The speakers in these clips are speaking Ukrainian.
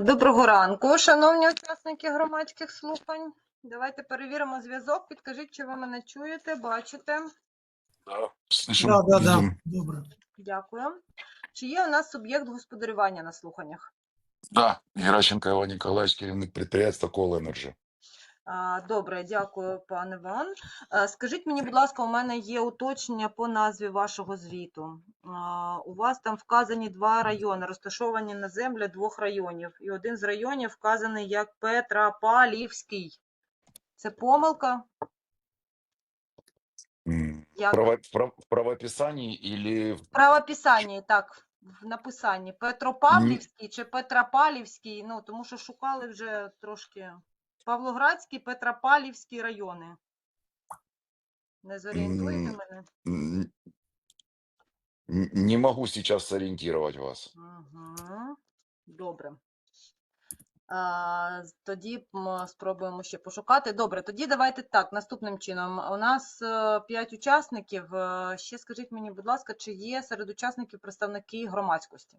Доброго ранку, шановні учасники громадських слухань. Давайте перевіримо зв'язок. Підкажіть, чи ви мене чуєте, бачите? Да, да, да, да. Добре. Дякую. Чи є у нас суб'єкт господарювання на слуханнях? Да, Геращенко Іван Ніколаївич, керівник підприємства «Коло Енерджі». Добре, дякую, пане Іван. Скажіть мені, будь ласка, у мене є уточнення по назві вашого звіту. У вас там вказані два райони, розташовані на землі двох районів. І один з районів вказаний як Петропавлівський. Це помилка? Як? право- прав- В правописании или... В правописанні, так, в написанні. Петропавлівський чи Петропалівський, ну, тому що шукали вже трошки. Павлоградський, Петропалівський райони. Не зорієнтуєте мене? Не могу сейчас сориентировать вас. Угу. Добре. А, тоді спробуємо ще пошукати. Добре, тоді давайте так, наступним чином. У нас е, п'ять учасників. Е, Ще скажіть мені, будь ласка, чи є серед учасників представники громадськості?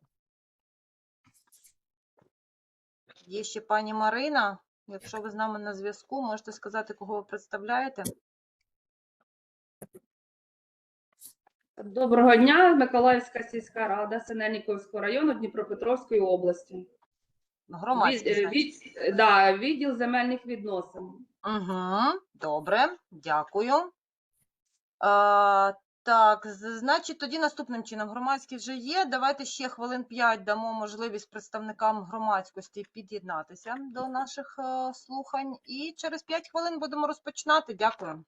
Є ще пані Марина. Якщо ви з нами на зв'язку, можете сказати, кого ви представляєте? Доброго дня, Миколаївська сільська рада Синельниковського району Дніпропетровської області. Громадськість. Від, е, від, да, відділ земельних відносин. Угу, добре, дякую. Е, так, значить, тоді наступним чином громадські вже є. Давайте ще хвилин 5 дамо можливість представникам громадськості під'єднатися до наших е, слухань. І через 5 хвилин будемо розпочинати. Дякую.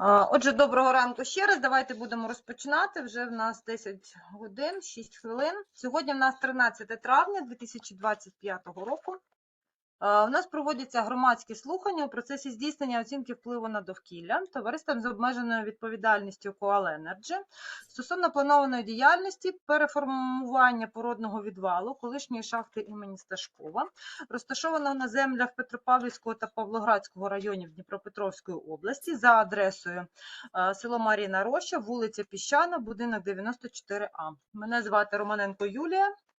Отже, доброго ранку ще раз. Давайте будемо розпочинати. Вже в нас 10 годин, 6 хвилин. Сьогодні в нас 13 травня 2025 року. У нас проводяться громадські слухання у процесі здійснення оцінки впливу на довкілля товариством з обмеженою відповідальністю Energy стосовно планованої діяльності переформування породного відвалу колишньої шахти імені Сташкова, розташованого на землях Петропавлівського та Павлоградського районів Дніпропетровської області за адресою е, село Маріна Роща, вулиця Піщана, будинок 94А. Мене звати Романенко Юлія.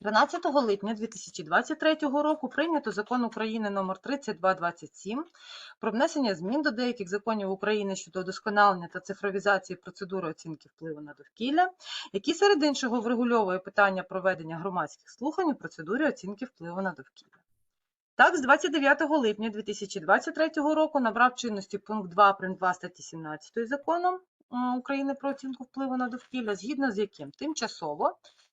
13 липня 2023 року прийнято закон України номер 3227 про внесення змін до деяких законів України щодо удосконалення та цифровізації процедури оцінки впливу на довкілля, який серед іншого врегульовує питання проведення громадських слухань у процедурі оцінки впливу на довкілля. Так, з 29 липня 2023 року набрав чинності пункт 2 прим. 2 статті 17 закону України про оцінку впливу на довкілля, згідно з яким тимчасово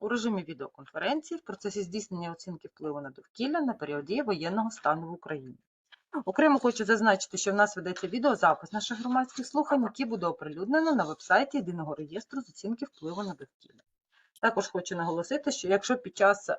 у режимі відеоконференції в процесі здійснення оцінки впливу на довкілля на періоді воєнного стану в Україні. Окремо хочу зазначити, що в нас ведеться відеозапис наших громадських слухань, який буде оприлюднено на вебсайті єдиного реєстру з оцінки впливу на довкілля. Також хочу наголосити, що якщо під час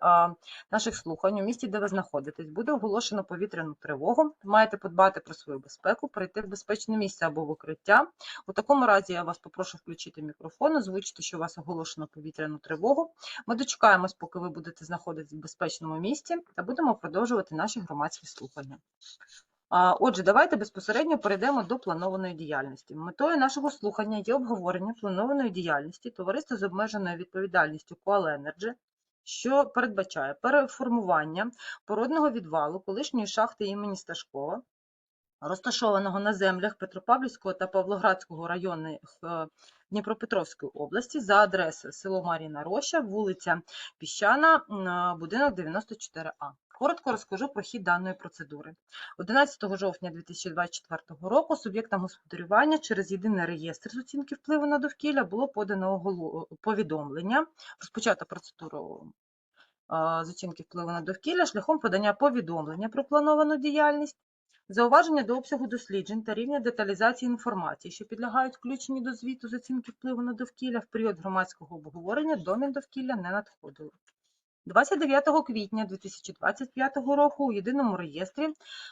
наших слухань у місті, де ви знаходитесь, буде оголошено повітряну тривогу, маєте подбати про свою безпеку, прийти в безпечне місце або в укриття. У такому разі я вас попрошу включити мікрофон, озвучити, що у вас оголошено повітряну тривогу. Ми дочекаємось, поки ви будете знаходитись в безпечному місці, та будемо продовжувати наші громадські слухання. Отже, давайте безпосередньо перейдемо до планованої діяльності. Метою нашого слухання є обговорення планованої діяльності товариства з обмеженою відповідальністю Energy, що передбачає переформування породного відвалу колишньої шахти імені Сташкова, розташованого на землях Петропавлівського та Павлоградського районів е, Дніпропетровської області за адресою село Маріна Роща, вулиця Піщана, будинок 94А. Коротко розкажу про хід даної процедури. 11 жовтня 2024 року суб'єктам господарювання через єдиний реєстр з оцінки впливу на довкілля було подано повідомлення, розпочато процедуру з оцінки впливу на довкілля шляхом подання повідомлення про плановану діяльність, зауваження до обсягу досліджень та рівня деталізації інформації, що підлягають включенню до звіту з оцінки впливу на довкілля в період громадського обговорення до Міндовкілля не надходило. 29 квітня 2025 року у єдиному реєстрі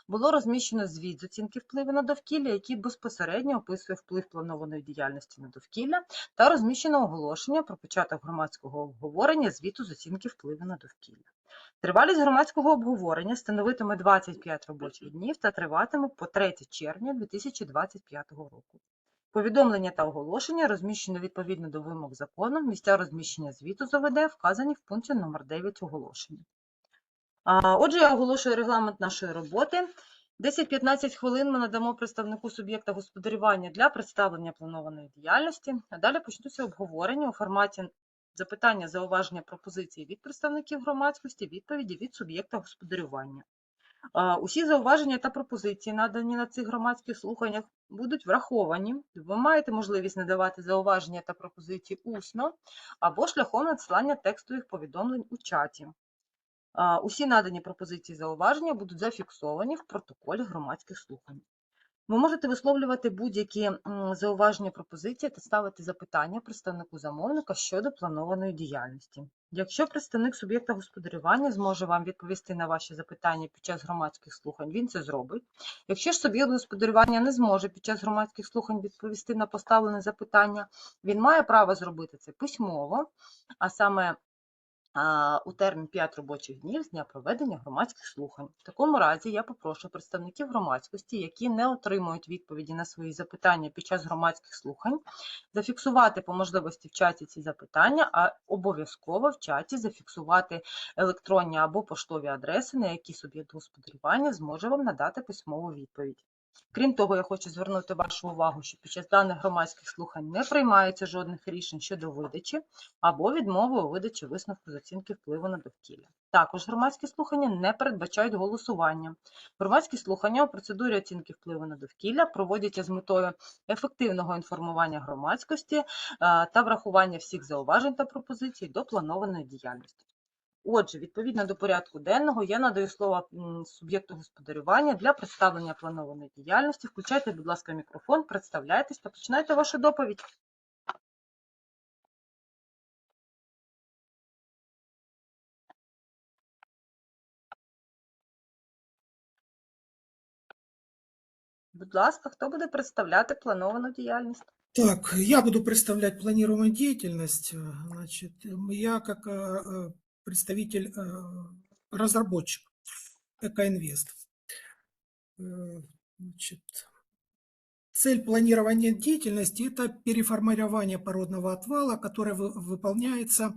було розміщено звіт з оцінки впливу на довкілля, який безпосередньо описує вплив планованої діяльності на довкілля, та розміщено оголошення про початок громадського обговорення звіту з оцінки впливу на довкілля. Тривалість громадського обговорення становитиме 25 робочих днів та триватиме по 3 червня 2025 року. Повідомлення та оголошення розміщено відповідно до вимог закону. Місця розміщення звіту з ОВД вказані в пункті номер 9 оголошення. Отже, я оголошую регламент нашої роботи. 10-15 хвилин ми надамо представнику суб'єкта господарювання для представлення планованої діяльності. А далі почнуться обговорення у форматі запитання, зауваження, пропозиції від представників громадськості, відповіді від суб'єкта господарювання. Усі зауваження та пропозиції, надані на цих громадських слуханнях, будуть враховані. Ви маєте можливість надавати зауваження та пропозиції усно або шляхом надсилання текстових повідомлень у чаті. Усі надані пропозиції зауваження будуть зафіксовані в протоколі громадських слухань. Ви можете висловлювати будь-які зауваження, пропозиції та ставити запитання представнику замовника щодо планованої діяльності. Якщо представник суб'єкта господарювання зможе вам відповісти на ваші запитання під час громадських слухань, він це зробить. Якщо ж суб'єкт господарювання не зможе під час громадських слухань відповісти на поставлене запитання, він має право зробити це письмово, а саме у термін 5 робочих днів з дня проведення громадських слухань. В такому разі я попрошу представників громадськості, які не отримують відповіді на свої запитання під час громадських слухань, зафіксувати по можливості в чаті ці запитання, а обов'язково в чаті зафіксувати електронні або поштові адреси, на які суб'єкт господарювання зможе вам надати письмову відповідь. Крім того, я хочу звернути вашу увагу, що під час даних громадських слухань не приймається жодних рішень щодо видачі або відмови у видачі висновку з оцінки впливу на довкілля. Також громадські слухання не передбачають голосування. Громадські слухання у процедурі оцінки впливу на довкілля проводяться з метою ефективного інформування громадськості е, та врахування всіх зауважень та пропозицій до планованої діяльності. Отже, відповідно до порядку денного, я надаю слово м, суб'єкту господарювання для представлення планованої діяльності. Включайте, будь ласка, мікрофон, представляйтесь та починайте вашу доповідь. Будь ласка, хто буде представляти плановану діяльність? Так, я буду представлять планируемую деятельность. Э, Значит, м, я как э, э, представитель, э, разработчик Экоинвест. Э, Значит, цель планирования деятельности – это переформирование породного отвала, которое вы- выполняется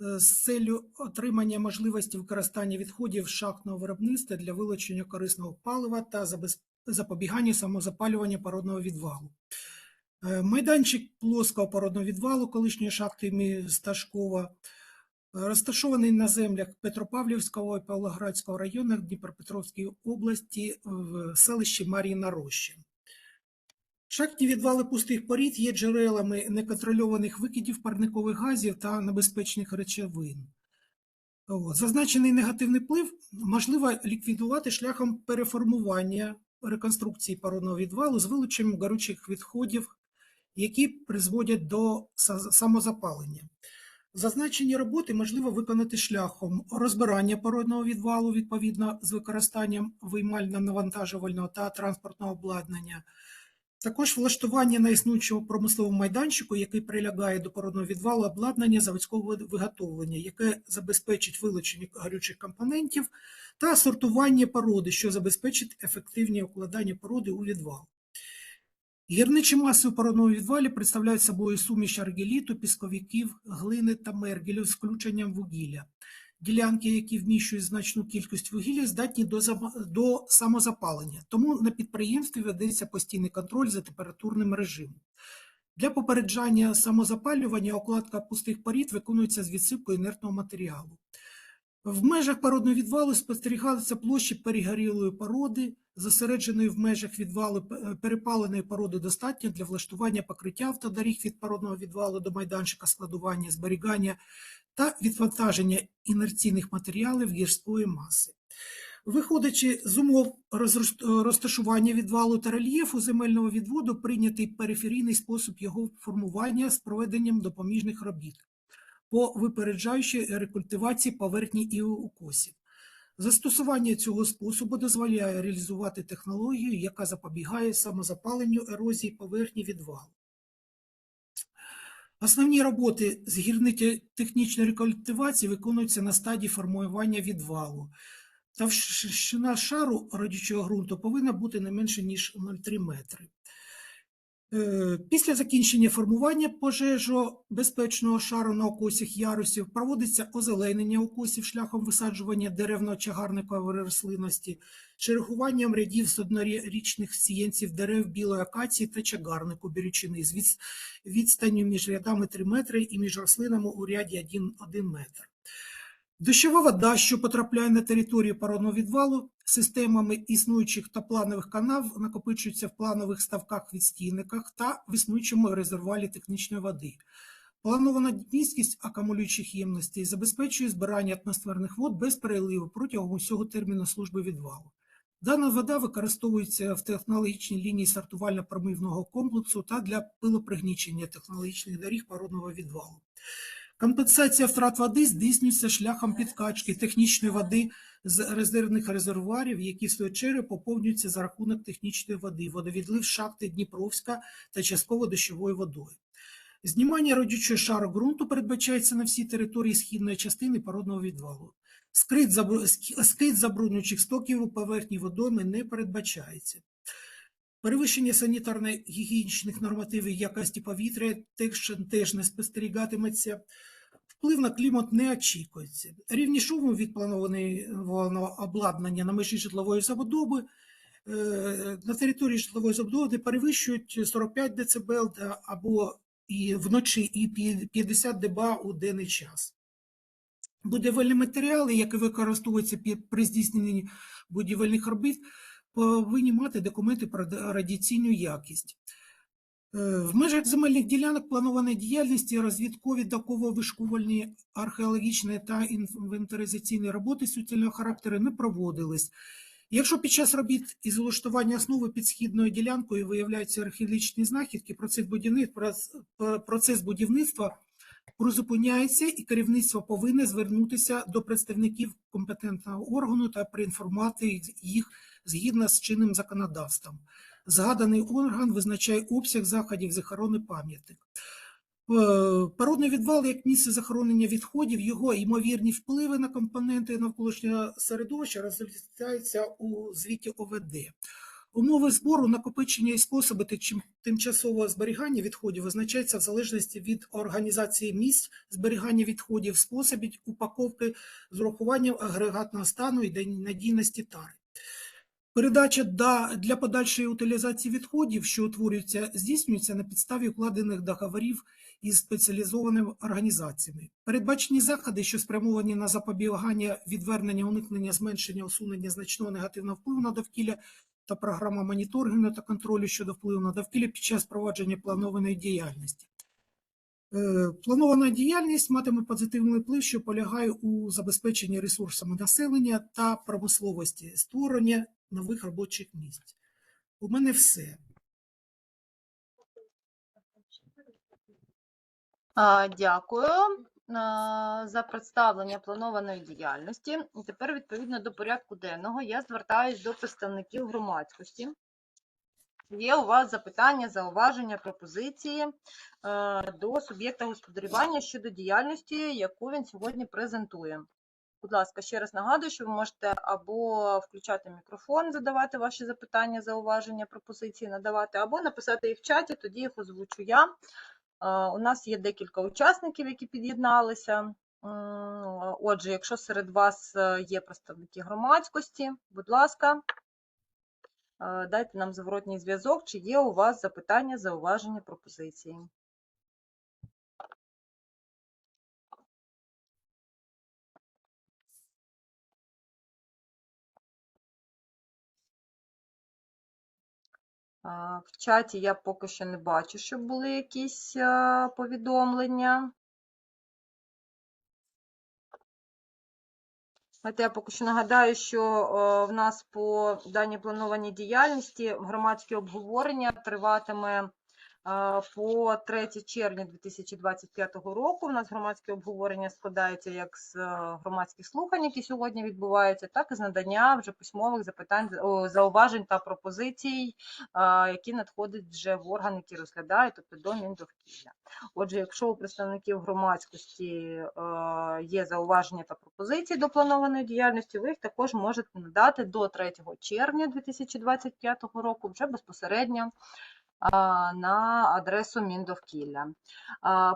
е, з целью отримання можливості використання відходів шахтного виробництва для вилучення корисного палива та забез- запобігання самозапалювання породного відвалу. Е, Майданчик плоского породного відвалу колишньої шахти міста Шкова е, розташований на землях Петропавлівського і Павлоградського районах Дніпропетровської області в селищі Мар'їна Роща. Шахтні відвали пустих порід є джерелами неконтрольованих викидів парникових газів та небезпечних речовин. Зазначений негативний вплив можливо ліквідувати шляхом переформування реконструкції породного відвалу з вилученням горючих відходів, які призводять до самозапалення. Зазначені роботи можливо виконати шляхом розбирання породного відвалу відповідно з використанням виймально-навантажувального та транспортного обладнання, також влаштування на існуючому промисловому майданчику, який прилягає до породного відвалу обладнання заводського виготовлення, яке забезпечить вилучення горючих компонентів та сортування породи, що забезпечить ефективні укладання породи у відвал. Гірничі маси у породному відвалі представляють собою суміш аргеліту, пісковиків, глини та мергелів з включенням вугілля. Ділянки, які вміщують значну кількість вугілля, здатні до, до самозапалення. Тому на підприємстві ведеться постійний контроль за температурним режимом. Для попереджання самозапалювання окладка пустих порід виконується з відсипкою інертного матеріалу. В межах породного відвалу спостерігаються площі перегорілої породи, зосередженої в межах відвалу е, перепаленої породи достатньо для влаштування покриття автодоріг від породного відвалу до майданчика складування, зберігання та відвантаження інерційних матеріалів гірської маси. Виходячи з умов розташування відвалу та рельєфу земельного відводу, прийнятий периферійний спосіб його формування з проведенням допоміжних робіт по випереджаючій рекультивації поверхні і укосів. Застосування цього способу дозволяє реалізувати технологію, яка запобігає самозапаленню ерозії поверхні відвалу. Основні роботи з гірничо-технічної рекультивації виконуються на стадії формування відвалу. Товщина шару родючого ґрунту повинна бути не менше, ніж 0,3 метри. Е, Після закінчення формування пожежобезпечного шару на окосях ярусів проводиться озеленення окосів шляхом висаджування деревно-чагарникової рослинності, чергуванням рядів з однорічних сіянців дерев білої акації та чагарнику бірючини з відстанню між рядами 3 метри і між рослинами у ряді 1, 1 метр. Дощова вода, що потрапляє на територію пародного відвалу, системами існуючих та планових канав накопичується в планових ставках відстійниках та в існуючому резервуарі технічної води. Планована міськість акумулюючих ємностей забезпечує збирання атмосферних вод без переливу протягом усього терміну служби відвалу. Дана вода використовується в технологічній лінії сортувально-промивного комплексу та для пилопригнічення технологічних доріг пародного відвалу. Компенсація втрат води здійснюється шляхом підкачки технічної води з резервних резервуарів, які в свою чергу поповнюються за рахунок технічної води, водовідлив шахти Дніпровська та частково дощовою водою. Знімання родючого шару ґрунту передбачається на всій території східної частини породного відвалу. Скрит, забруднюючих стоків у поверхні водойми не передбачається. Перевищення санітарно-гігієнічних нормативів якості повітря теж, не спостерігатиметься. Вплив на клімат не очікується. Рівні шуму від планованого обладнання на межі житлової забудови е, на території житлової забудови перевищують 45 дБ або і вночі і 50 дБ у денний час. Будівельні матеріали, які використовуються при здійсненні будівельних робіт, повинні мати документи про радіаційну якість. Е, В межах земельних ділянок планованої діяльності розвідкові доково-вишкувальні археологічні та інвентаризаційні роботи суцільного характеру не проводились. Якщо під час робіт із влаштування основи під східною ділянкою виявляються археологічні знахідки, процес будівництва, процес будівництва призупиняється і керівництво повинне звернутися до представників компетентного органу та проінформувати їх згідно з чинним законодавством. Згаданий орган визначає обсяг заходів з охорони пам'яток. Е, Породний відвал як місце захоронення відходів, його ймовірні впливи на компоненти навколишнього середовища розглядаються у звіті ОВД. Умови збору, накопичення і способи тимчасового зберігання відходів визначаються в залежності від організації місць зберігання відходів, способів упаковки з урахуванням агрегатного стану і надійності тари. Передача для подальшої утилізації відходів, що утворюються, здійснюється на підставі укладених договорів із спеціалізованими організаціями. Передбачені заходи, що спрямовані на запобігання, відвернення, уникнення, зменшення, усунення значного негативного впливу на довкілля та програма моніторингу та контролю щодо впливу на довкілля під час провадження планованої діяльності. Е, Планована діяльність матиме позитивний вплив, що полягає у забезпеченні ресурсами населення та промисловості, створення нових робочих місць. У мене все. Дякую за представлення планованої діяльності. Тепер, відповідно до порядку денного, я звертаюсь до представників громадськості. Є у вас запитання, зауваження, пропозиції до суб'єкта господарювання щодо діяльності, яку він сьогодні презентує. Будь ласка, ще раз нагадую, що ви можете або включати мікрофон, задавати ваші запитання, зауваження, пропозиції надавати, або написати їх в чаті, тоді їх озвучу я. У нас є декілька учасників, які під'єдналися. Отже, якщо серед вас е, є представники громадськості, будь ласка, е, дайте нам зворотній зв'язок, чи є у вас запитання, зауваження, пропозиції. В чаті я поки що не бачу, щоб були якісь повідомлення. Знаєте, я поки що нагадаю, що в нас по даній планованій діяльності громадське обговорення триватиме по 3 червня 2025 року. У нас громадське обговорення складається як з е, громадських слухань, які сьогодні відбуваються, так і з надання вже письмових запитань, зауважень та пропозицій, які надходять вже в орган, які розглядають, тобто до Міндовкілля. Отже, якщо у представників громадськості е, є зауваження та пропозиції до планованої діяльності, ви їх також можете надати до 3 червня 2025 року вже безпосередньо на адресу Міндовкілля.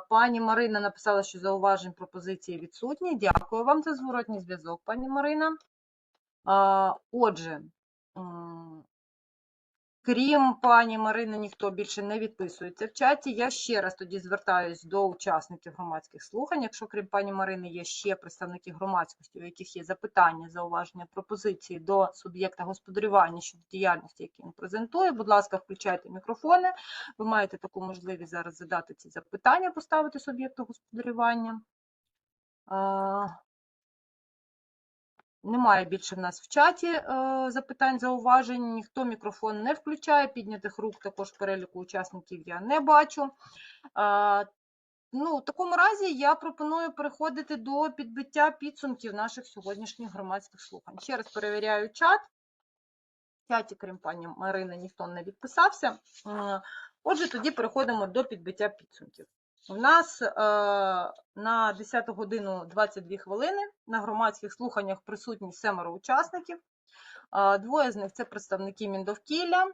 Пані Марина написала, що зауважень пропозиції відсутні. Дякую вам за зворотній зв'язок, пані Марина. Отже, Крім пані Марини, ніхто більше не відписується в чаті. Я ще раз тоді звертаюсь до учасників громадських слухань. Якщо крім пані Марини є ще представники громадськості, у яких є запитання, зауваження, пропозиції до суб'єкта господарювання щодо діяльності, які він презентує, будь ласка, включайте мікрофони. Ви маєте таку можливість зараз задати ці запитання, поставити суб'єкту господарювання. Немає більше в нас в чаті е, запитань, зауважень. Ніхто мікрофон не включає. Піднятих рук також переліку учасників я не бачу. Е, ну, в такому разі я пропоную переходити до підбиття підсумків наших сьогоднішніх громадських слухань. Ще раз перевіряю чат. В чаті, крім пані Марини, ніхто не відписався. Е, Отже, тоді переходимо до підбиття підсумків. У нас е, на 10 годину 22 хвилини на громадських слуханнях присутні семеро учасників. Е, Двоє з них це представники Міндовкілля.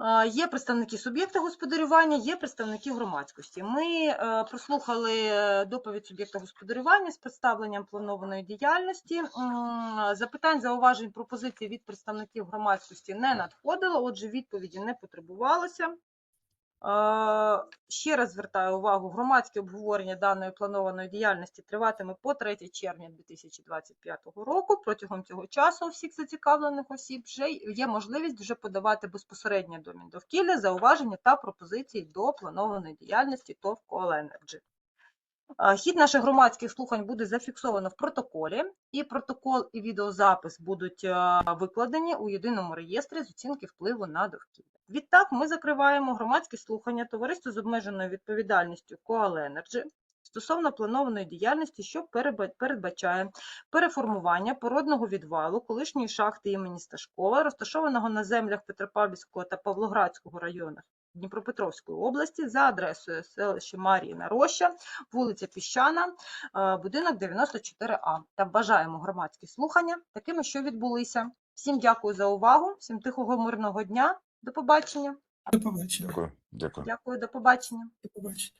Е, Є представники суб'єкта господарювання, є представники громадськості. Ми е, прослухали доповідь суб'єкта господарювання з представленням планованої діяльності. Запитань, зауважень, пропозицій від представників громадськості не надходило, отже, відповіді не потребувалося. Е, Ще раз звертаю увагу, громадське обговорення даної планованої діяльності триватиме по 3 червня 2025 року. Протягом цього часу у всіх зацікавлених осіб вже є можливість вже подавати безпосередньо до Міндовкілля зауваження та пропозиції до планованої діяльності ТОВ Коленерджі. Хід наших громадських слухань буде зафіксовано в протоколі, і протокол і відеозапис будуть е, викладені у єдиному реєстрі з оцінки впливу на довкілля. Відтак ми закриваємо громадські слухання товариства з обмеженою відповідальністю Коаленерджі стосовно планованої діяльності, що передбачає переформування породного відвалу колишньої шахти імені Сташкова, розташованого на землях Петропавлівського та Павлоградського районах Дніпропетровської області за адресою селище Маріїна Роща, вулиця Піщана, е, будинок 94А. Та бажаємо громадські слухання такими, що відбулися. Всім дякую за увагу, всім тихого мирного дня. До побачення. До побачення. Дякую, дякую. Дякую, до побачення. До побачення.